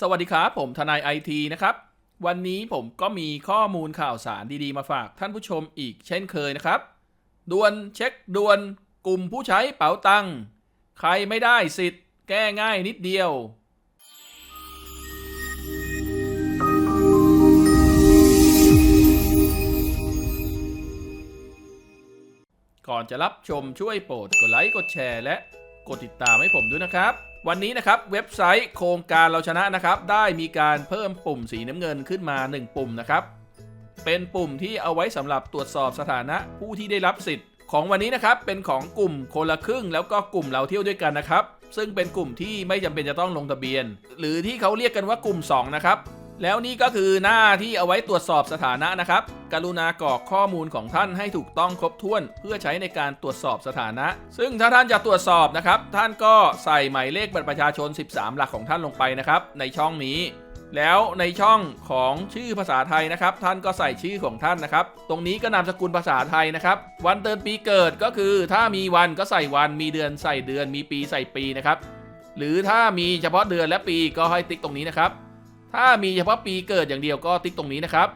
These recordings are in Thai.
สวัสดีครับผมทนายไอทีนะครับ วันนี้ผมก็มีข้อมูลข่าวสารดีๆ มาฝากท่านผู้ชมอีกเช่นเคยนะครับด่วนเช็คด่วนกลุ่มผู้ใช้เป๋าตังค์ใครไม่ได้สิทธิ์ แก้ง่ายนิดเดียว ก่อนจะรับชมช่วยโปรดกดไลค์กดแชร์และ กดติดตามให้ผมด้วยนะครับ วันนี้นะครับเว็บไซต์โครงการเราชนะนะครับ ได้มีการเพิ่มปุ่มสีน้ำเงินขึ้นมา 1 ปุ่มนะครับ เป็นปุ่มที่เอาไว้สำหรับตรวจสอบสถานะผู้ที่ได้รับสิทธิ์ ของวันนี้นะครับเป็นของกลุ่มคนละครึ่ง แล้วก็กลุ่มเราเที่ยวด้วยกันนะครับ ซึ่งเป็นกลุ่มที่ไม่จำเป็นจะต้องลงทะเบียน หรือที่เขาเรียกกันว่ากลุ่ม 2 นะครับ แล้วนี่ก็คือหน้าที่เอาไว้ตรวจสอบสถานะนะครับ กรุณากรอกข้อมูลของท่านให้ถูกต้องครบถ้วน เพื่อใช้ในการตรวจสอบสถานะ ซึ่งถ้าท่านจะตรวจสอบนะครับ ท่านก็ใส่หมายเลขบัตรประชาชน 13 หลักของท่านลงไปนะครับ ในช่องนี้ แล้วในช่องของชื่อภาษาไทยนะครับ ท่านก็ใส่ชื่อของท่านนะครับ ตรงนี้ก็นามสกุลภาษาไทยนะครับ วันเดือนปีเกิดก็คือ ถ้ามีวันก็ใส่วัน มีเดือนใส่เดือน มีปีใส่ปีนะครับ หรือถ้ามีเฉพาะเดือนและปีก็ให้ติ๊กตรงนี้นะครับ ถ้ามีเฉพาะปีเกิดอย่างเดียวก็ติ๊กตรงนี้นะครับ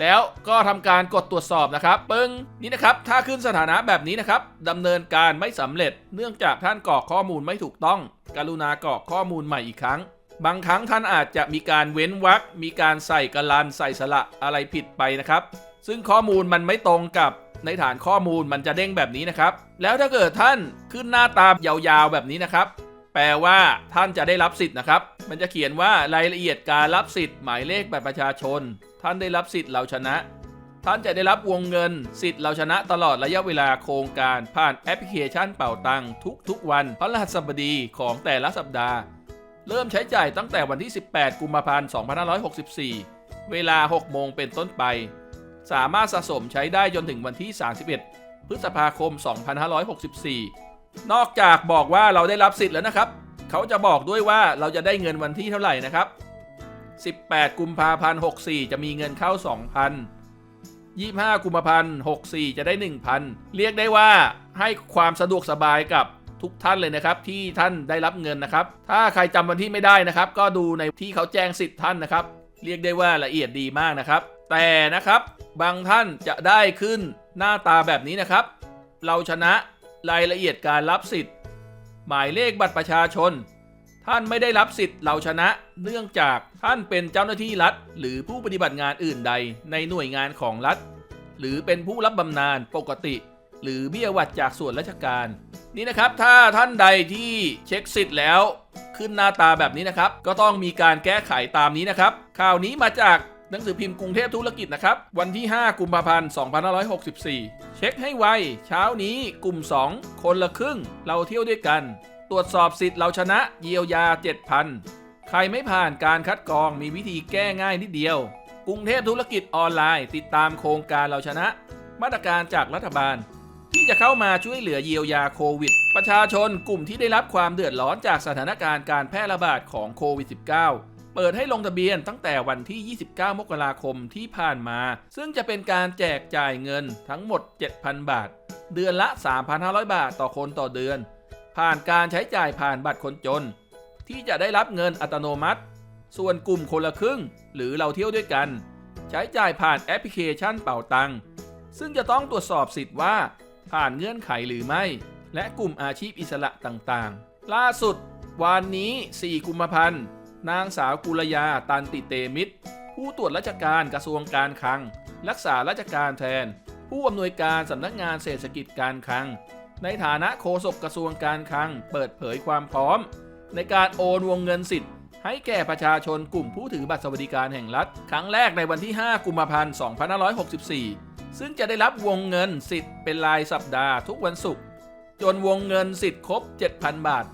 แล้วก็ทำการกดตรวจสอบนะครับ ปึ้งนี่นะครับ ถ้าขึ้นสถานะแบบนี้นะครับดำเนินการไม่สำเร็จ เนื่องจากท่านกรอกข้อมูลไม่ถูกต้อง กรุณากรอกข้อมูลใหม่อีกครั้ง บางครั้งท่านอาจจะมีการเว้นวรรคมีการใส่กระลันใส่สระอะไรผิดไปนะครับ ซึ่งข้อมูลมันไม่ตรงกับในฐานข้อมูลมันจะเด้งแบบนี้นะครับ แล้วถ้าเกิดท่านขึ้นหน้าตายาวๆแบบนี้นะครับ แปลว่าท่านจะได้รับสิทธิ์นะครับ มันจะเขียนว่ารายละเอียดการรับสิทธิ์หมายเลขบัตรประชาชน ท่านได้รับสิทธิ์เราชนะ ท่านจะได้รับวงเงิน สิทธิ์เราชนะตลอดระยะเวลาโครงการผ่านแอปพลิเคชันเป่าตังทุกๆ วันพระรหัสบดีของแต่ละสัปดาห์ เริ่มใช้จ่ายตั้งแต่วันที่ 18 กุมภาพันธ์ 2564 เวลา 6 โมงเป็นต้นไป สามารถสะสมใช้ได้จนถึงวันที่ 31 พฤษภาคม 2564 นอกจากบอกว่าเราได้รับสิทธิ์แล้วนะครับ เขาจะบอกด้วยว่าเราจะได้เงินวันที่เท่าไหร่นะครับ 18 กุมภาพันธ์ 64 จะมีเงินเข้า 2,000 25 กุมภาพันธ์ 64 จะได้ 1,000 เรียกได้ว่าให้ความสะดวกสบายกับทุกท่านเลยนะครับที่ท่านได้รับเงินนะครับ ถ้าใครจำวันที่ไม่ได้นะครับ ก็ดูในที่เขาแจ้งสิทธิ์ท่านนะครับ เรียกได้ว่าละเอียดดีมากนะครับ แต่นะครับบางท่านจะได้ขึ้นหน้าตาแบบนี้นะครับ เราชนะ รายละเอียดการรับสิทธิ์ หมายเลขบัตรประชาชน ท่านไม่ได้รับสิทธิ์เราชนะ เนื่องจากท่านเป็นเจ้าหน้าที่รัฐ หรือผู้ปฏิบัติงานอื่นใดในหน่วยงานของรัฐ หรือเป็นผู้รับบำนาญปกติ หรือเบี้ยหวัดจากส่วนราชการ นี่นะครับถ้าท่านใดที่เช็คสิทธิ์แล้ว ขึ้นหน้าตาแบบนี้นะครับ ก็ต้องมีการแก้ไขตามนี้นะครับข่าวนี้มาจาก หนังสือพิมพ์กรุงเทพธุรกิจนะครับ วันที่ 5 กุมภาพันธ์ 2564 เช็คให้ไว เช้านี้กลุ่ม 2 คนละครึ่ง เราเที่ยวด้วยกัน ตรวจสอบสิทธิ์เราชนะเยียวยา 7,000 ใครไม่ผ่านการคัดกรองมีวิธีแก้ง่ายนิดเดียว กรุงเทพธุรกิจออนไลน์ ติดตามโครงการเราชนะ มาตรการจากรัฐบาล ที่จะเข้ามาช่วยเหลือเยียวยาโควิด ประชาชนกลุ่มที่ได้รับความเดือดร้อนจากสถานการณ์การแพร่ระบาดของโควิด -19 เปิดให้ลงทะเบียนตั้งแต่วันที่ 29 มกราคมที่ผ่านมา ซึ่งจะเป็นการแจกจ่ายเงินทั้งหมด 7,000 บาท เดือนละ 3,500 บาทต่อคนต่อเดือน ผ่านการใช้จ่ายผ่านบัตรคนจน ที่จะได้รับเงินอัตโนมัติ ส่วนกลุ่มคนละครึ่ง หรือเราเที่ยวด้วยกัน ใช้จ่ายผ่านแอปพลิเคชันเป่าตังค์ซึ่งจะต้องตรวจสอบสิทธิ์ว่า ผ่านเงื่อนไขหรือไม่ และกลุ่มอาชีพอิสระต่างๆ ล่าสุด วันนี้ 4 กุมภาพันธ์ นางสาวกุลยาตันติเตมิตร ผู้ตรวจราชการกระทรวงการคลัง รักษาราชการแทน ผู้อำนวยการสำนักงานเศรษฐกิจการคลัง ในฐานะโฆษกกระทรวงการคลัง เปิดเผยความพร้อม ในการโอนวงเงินสิทธิ์ ให้แก่ประชาชนกลุ่มผู้ถือบัตรสวัสดิการแห่งรัฐ ครั้งแรกในวันที่ 5 กุมภาพันธ์ 2564 ซึ่งจะได้รับวงเงินสิทธิ์เป็นรายสัปดาห์ทุกวันศุกร์จนวงเงินสิทธิ์ครบ 7,000 บาท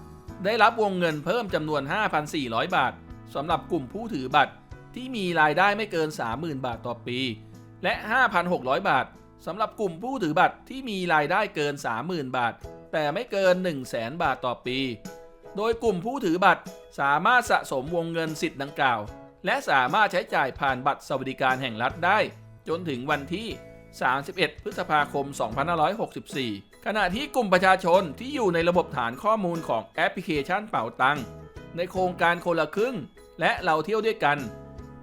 ได้รับวงเงินเพิ่มจำนวน 5,400 บาท สำหรับกลุ่มผู้ถือบัตรที่มีรายได้ไม่เกิน 30,000 บาทต่อปี และ 5,600 บาทสำหรับกลุ่มผู้ถือบัตรที่มีรายได้เกิน 30,000 บาท แต่ไม่เกิน 100,000 บาทต่อปี โดยกลุ่มผู้ถือบัตรสามารถสะสมวงเงินสิทธิ์ดังกล่าว และสามารถใช้จ่ายผ่านบัตรสวัสดิการแห่งรัฐได้ จนถึงวันที่ 31 พฤษภาคม 2564 ขณะที่กลุ่มประชาชนที่อยู่ในระบบฐานข้อมูลของแอปพลิเคชันเป๋าตังในโครงการคนละครึ่ง และเราเที่ยวด้วยกัน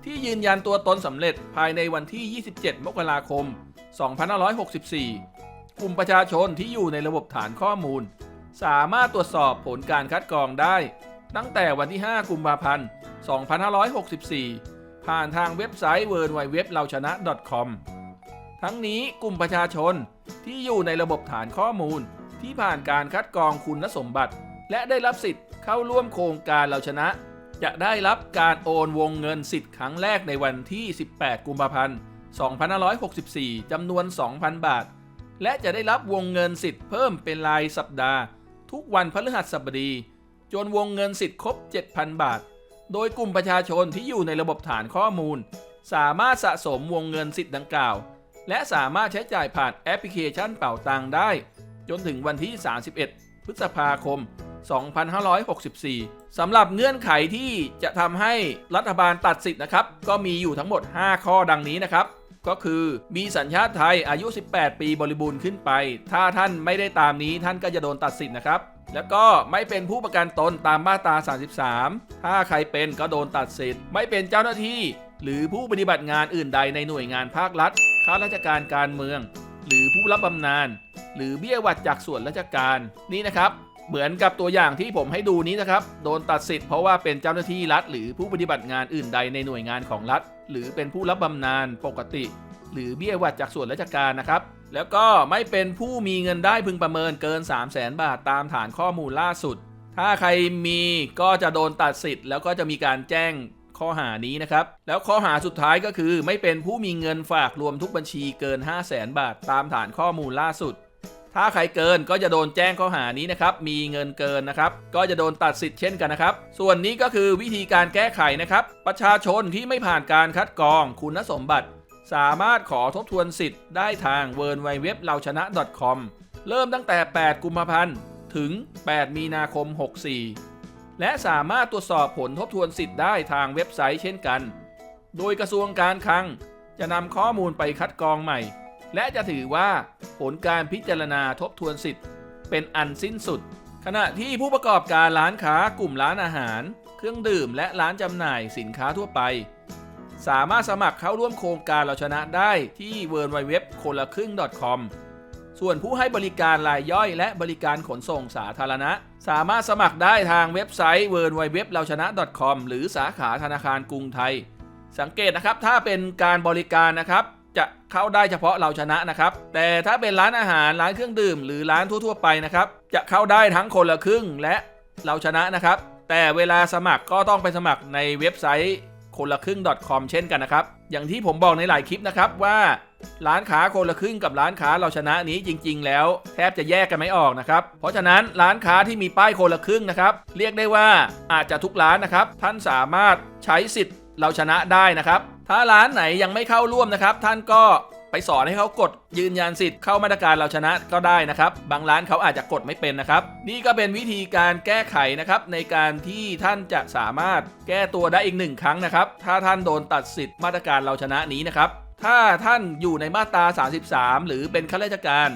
ที่ยืนยันตัวตนสำเร็จภายในวันที่ 27 มกราคม 2564 กลุ่มประชาชนที่อยู่ในระบบฐานข้อมูล สามารถตรวจสอบผลการคัดกรองได้ ตั้งแต่วันที่ 5 กุมภาพันธ์ 2564 ผ่านทางเว็บไซต์ w w w เราชนะ .com ทั้งนี้กลุ่มประชาชนที่อยู่ในระบบฐานข้อมูล ที่ผ่านการคัดกรองคุณสมบัติ และได้รับสิทธิ์เข้าร่วมโครงการเราชนะ จะได้รับการโอนวงเงินสิทธิ์ครั้งแรกในวันที่ 18 กุมภาพันธ์ 2564 จำนวน 2,000 บาท และจะได้รับวงเงินสิทธิ์เพิ่มเป็นรายสัปดาห์ ทุกวันพฤหัสบดี จนวงเงินสิทธิ์ครบ 7,000 บาท โดยกลุ่มประชาชนที่อยู่ในระบบฐานข้อมูล สามารถสะสมวงเงินสิทธิ์ดังกล่าว และสามารถใช้จ่ายผ่านแอปพลิเคชันเป่าตังได้ จนถึงวันที่ 31 พฤษภาคม2564สำหรับเงื่อนไขที่จะทำให้รัฐบาลตัดสิทธิ์นะครับ ก็มีอยู่ทั้งหมด 5 ข้อดังนี้นะครับ ก็คือมีสัญชาติไทยอายุ 18 ปีบริบูรณ์ขึ้นไป ถ้าท่านไม่ได้ตามนี้ท่านก็จะโดนตัดสิทธิ์นะครับ แล้วก็ไม่เป็นผู้ประกันตนตามมาตรา 33 ถ้าใครเป็นก็โดนตัดสิทธิ์ ไม่เป็นเจ้าหน้าที่ หรือผู้ปฏิบัติงานอื่นใดในหน่วยงานภาครัฐ ข้าราชการการเมือง หรือผู้รับบำนาญหรือเบี้ยหวัดจากส่วนราชการนี่นะครับ เหมือนกับตัวอย่างที่ผมให้ดูนี้นะครับ โดนตัดสิทธิ์เพราะว่าเป็นเจ้าหน้าที่รัฐ หรือผู้ปฏิบัติงานอื่นใดในหน่วยงานของรัฐ หรือเป็นผู้รับบำนาญปกติ หรือเบี้ยหวัดจากส่วนราชการนะครับ แล้วก็ไม่เป็นผู้มีเงินได้พึงประเมินเกิน 3 0 0แสนบาทตามฐานข้อมูลล่าสุด ถ้าใครมีก็จะโดนตัดสิทธิ์แล้วก็จะมีการแจ้งข้อหานี้นะครับ แล้วข้อหาสุดท้ายก็คือ ไม่เป็นผู้มีเงินฝากรวมทุกบัญชีเกิน 5 0 0แสนบาทตามฐานข้อมูลล่าสุด ถ้าใครเกินก็จะโดนแจ้งข้อหานี้นะครับ มีเงินเกินนะครับ ก็จะโดนตัดสิทธิ์เช่นกันนะครับ ส่วนนี้ก็คือวิธีการแก้ไขนะครับ ประชาชนที่ไม่ผ่านการคัดกรองคุณสมบัติ สามารถขอทบทวนสิทธิ์ได้ทาง w w w เราชนะ .com เริ่มตั้งแต่ 8 กุมภาพันธ์ ถึง 8 มีนาคม 64 และสามารถตรวจสอบผลทบทวนสิทธิ์ได้ทางเว็บไซต์เช่นกัน โดยกระทรวงการคลังจะนำข้อมูลไปคัดกรองใหม่ และจะถือว่าผลการพิจารณาทบทวนสิทธิ์ เป็นอันสิ้นสุด ขณะที่ผู้ประกอบการร้านค้ากลุ่มร้านอาหาร เครื่องดื่มและร้านจำหน่ายสินค้าทั่วไป สามารถสมัครเข้าร่วมโครงการเราชนะได้ที่ w w w คนละครึ่ง .com ส่วนผู้ให้บริการรายย่อยและบริการขนส่งสาธารณะ สามารถสมัครได้ทางเว็บไซต์ w w w เราชนะ .com หรือสาขาธนาคารกรุงไทย สังเกตนะครับถ้าเป็นการบริการนะครับ จะเข้าได้เฉพาะเราชนะนะครับ แต่ถ้าเป็นร้านอาหารร้านเครื่องดื่ม หรือร้านทั่ว ๆ ไปนะครับ จะเข้าได้ทั้งคนละครึ่งและเราชนะนะครับ แต่เวลาสมัครก็ต้องไปสมัครในเว็บไซต์คนละครึ่ง .com เช่นกันนะครับ อย่างที่ผมบอกในหลายคลิปนะครับว่าร้านค้าคนละครึ่งกับร้านค้าเราชนะนี้จริง ๆ แล้วแทบจะแยกกันไม่ออกนะครับ เพราะฉะนั้นร้านค้าที่มีป้ายคนละครึ่งนะครับ เรียกได้ว่าอาจจะทุกร้านนะครับ ท่านสามารถใช้สิทธิ์ เราชนะได้นะครับ ถ้าร้านไหนยังไม่เข้าร่วมนะครับ ท่านก็ไปสอนให้เขากดยืนยันสิทธิ์เข้ามาตรการเราชนะก็ได้นะครับ บางร้านเขาอาจจะกดไม่เป็นนะครับ นี่ก็เป็นวิธีการแก้ไขนะครับ ในการที่ท่านจะสามารถแก้ตัวได้อีกหนึ่งครั้งนะครับ ถ้าท่านโดนตัดสิทธิ์มาตรการเราชนะนี้นะครับ ถ้าท่านอยู่ในมาตรา 33 หรือเป็นข้าราชการ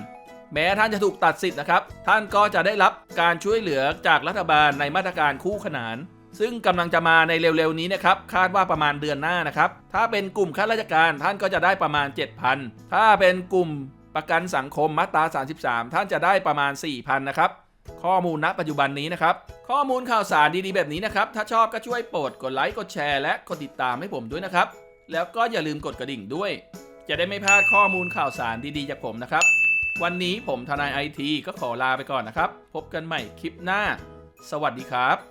แม้ท่านจะถูกตัดสิทธิ์นะครับ ท่านก็จะได้รับการช่วยเหลือจากรัฐบาลในมาตรการคู่ขนาน ซึ่งกำลังจะมาในเร็วๆนี้นะครับคาดว่าประมาณเดือนหน้านะครับ ถ้าเป็นกลุ่มข้าราชการท่านก็จะได้ประมาณ 7,000 ถ้าเป็นกลุ่มประกันสังคมมาตรา 33 ท่านจะได้ประมาณ 4,000 นะครับ ข้อมูลณปัจจุบันนี้นะครับ ข้อมูลข่าวสารดีๆแบบนี้นะครับ ถ้าชอบก็ช่วยโปรดกดไลค์กดแชร์และกดติดตามให้ผมด้วยนะครับ แล้วก็อย่าลืมกดกระดิ่งด้วย จะได้ไม่พลาดข้อมูลข่าวสารดีๆจากผมนะครับ วันนี้ผมทนายไอทีก็ขอลาไปก่อนนะครับ พบกันใหม่คลิปหน้า สวัสดีครับ